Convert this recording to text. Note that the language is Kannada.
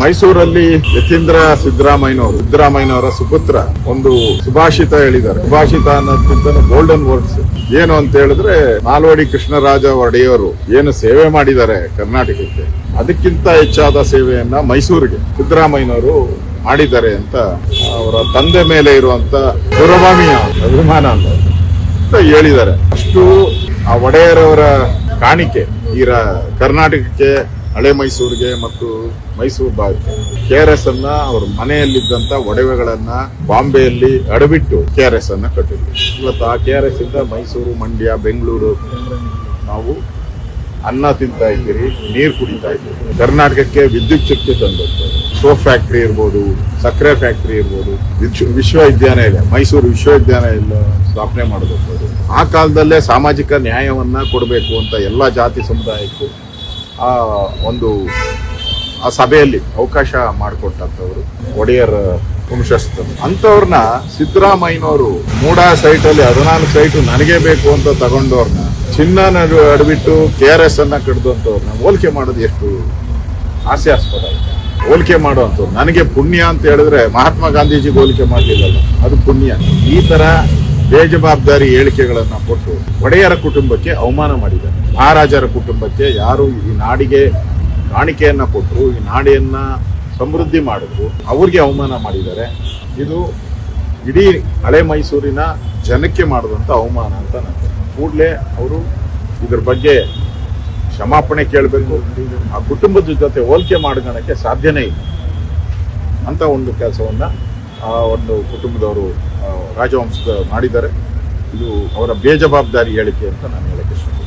ಮೈಸೂರಲ್ಲಿ ಯತೀಂದ್ರ ಸಿದ್ದರಾಮಯ್ಯನವರು, ಸಿದ್ದರಾಮಯ್ಯನವರ ಸುಪುತ್ರ, ಒಂದು ಸುಭಾಷಿತ ಹೇಳಿದ್ದಾರೆ. ಸುಭಾಷಿತ ಅನ್ನೋದಕ್ಕಿಂತ ಗೋಲ್ಡನ್ ವರ್ಡ್ಸ್ ಏನು ಅಂತ ಹೇಳಿದ್ರೆ ನಾಲ್ವಡಿ ಕೃಷ್ಣರಾಜ ಒಡೆಯವರು ಏನು ಸೇವೆ ಮಾಡಿದ್ದಾರೆ ಕರ್ನಾಟಕಕ್ಕೆ, ಅದಕ್ಕಿಂತ ಹೆಚ್ಚಾದ ಸೇವೆಯನ್ನ ಮೈಸೂರಿಗೆ ಸಿದ್ದರಾಮಯ್ಯನವರು ಮಾಡಿದ್ದಾರೆ ಅಂತ ಅವರ ತಂದೆ ಮೇಲೆ ಇರುವಂತ ಗೌರವಾಮಿಯ ಅಭಿಮಾನ ಅಂತ ಹೇಳಿದ್ದಾರೆ. ಅಷ್ಟು ಆ ಒಡೆಯರವರ ಕಾಣಿಕೆ ಈ ಕರ್ನಾಟಕಕ್ಕೆ ಹಳೆ ಮೈಸೂರಿಗೆ ಮತ್ತು ಮೈಸೂರು ಭಾಗಕ್ಕೆ ಕೆ ಆರ್ ಎಸ್ ಅನ್ನ ಅವ್ರ ಮನೆಯಲ್ಲಿದ್ದಂತ ಒಡವೆಗಳನ್ನ ಬಾಂಬೆಯಲ್ಲಿ ಅಡವಿಟ್ಟು ಕೆ ಆರ್ ಎಸ್ ಅನ್ನ ಕಟ್ಟಿದ್ರು. ಇವತ್ತು ಆ ಕೆ ಆರ್ ಎಸ್ ಇಂದ ಮೈಸೂರು, ಮಂಡ್ಯ, ಬೆಂಗಳೂರು ನಾವು ಅನ್ನ ತಿಂತಾ ಇದ್ದೀರಿ, ನೀರು ಕುಡಿತಾ ಇದ್ದೀರಿ. ಕರ್ನಾಟಕಕ್ಕೆ ವಿದ್ಯುತ್ ಶಕ್ತಿ ತಂದದ್ದು. ಸೋಪ್ ಫ್ಯಾಕ್ಟ್ರಿ ಇರ್ಬೋದು, ಸಕ್ಕರೆ ಫ್ಯಾಕ್ಟ್ರಿ ಇರ್ಬೋದು ವಿಶ್ವವಿದ್ಯಾಲಯ ಮೈಸೂರು ವಿಶ್ವವಿದ್ಯಾಲಯ ಸ್ಥಾಪನೆ ಮಾಡಬೇಕು ಆ ಕಾಲದಲ್ಲೇ ಸಾಮಾಜಿಕ ನ್ಯಾಯವನ್ನ ಕೊಡಬೇಕು ಅಂತ ಎಲ್ಲಾ ಜಾತಿ ಸಮುದಾಯಕ್ಕೂ ಆ ಒಂದು, ಆ ಸಭೆಯಲ್ಲಿ ಅವಕಾಶ ಮಾಡಿಕೊಟ್ಟಂತವ್ರು ಒಡೆಯರ್ ವಂಶಸ್ಥರು ಅಂತವ್ರನ್ನ ಸಿದ್ದರಾಮಯ್ಯನವರು ಮೂಡ ಅಲ್ಲಿ ಹದಿನಾಲ್ಕು ಸೈಟ್ ನನಗೆ ಬೇಕು ಅಂತ ತಗೊಂಡವ್ರನ್ನ ಚಿನ್ನ ಅಡ್ಬಿಟ್ಟು ಕೆ ಆರ್ ಎಸ್ ಅನ್ನ ಕಡ್ದಂತವ್ರನ್ನ ಹೋಲಿಕೆ ಮಾಡೋದು ಎಷ್ಟು ಹಾಸ್ಯಾಸ್ಪದ ಹೋಲಿಕೆ ಮಾಡುವಂಥವ್ರು. ನನಗೆ ಪುಣ್ಯ ಅಂತ ಹೇಳಿದ್ರೆ ಮಹಾತ್ಮ ಗಾಂಧೀಜಿಗೆ ಹೋಲಿಕೆ ಮಾಡಲಿಲ್ಲಲ್ಲ, ಅದು ಪುಣ್ಯ. ಈ ತರ ಬೇಜವಾಬ್ದಾರಿ ಹೇಳಿಕೆಗಳನ್ನ ಕೊಟ್ಟು ಒಡೆಯರ ಕುಟುಂಬಕ್ಕೆ ಅವಮಾನ ಮಾಡಿದ್ದಾರೆ. ಮಹಾರಾಜರ ಕುಟುಂಬಕ್ಕೆ ಯಾರು ಈ ನಾಡಿಗೆ ಕಾಣಿಕೆಯನ್ನ ಕೊಟ್ಟರು, ಈ ನಾಡಿಯನ್ನ ಸಮೃದ್ಧಿ ಮಾಡಿದ್ರು, ಅವ್ರಿಗೆ ಅವಮಾನ ಮಾಡಿದ್ದಾರೆ. ಇದು ಇಡೀ ಹಳೆ ಮೈಸೂರಿನ ಜನಕ್ಕೆ ಮಾಡಿದಂಥ ಅವಮಾನ ಅಂತ ನಾನು ಕೂಡಲೇ ಅವರು ಇದ್ರ ಬಗ್ಗೆ ಕ್ಷಮಾಪಣೆ ಕೇಳಬೇಕು. ಆ ಕುಟುಂಬದ ಜೊತೆ ಹೋಲಿಕೆ ಮಾಡ್ಕೊಳಕ್ಕೆ ಸಾಧ್ಯನೇ ಇಲ್ಲ. ಅಂತ ಒಂದು ಕೆಲಸವನ್ನು ಆ ಒಂದು ಕುಟುಂಬದವರು ರಾಜವಂಶದ ಮಾಡಿದ್ದಾರೆ. ಇದು ಅವರ ಬೇಜವಾಬ್ದಾರಿ ಹೇಳಿಕೆ ಅಂತ ನಾನು ಹೇಳಕ್ಕೆ ಇಷ್ಟ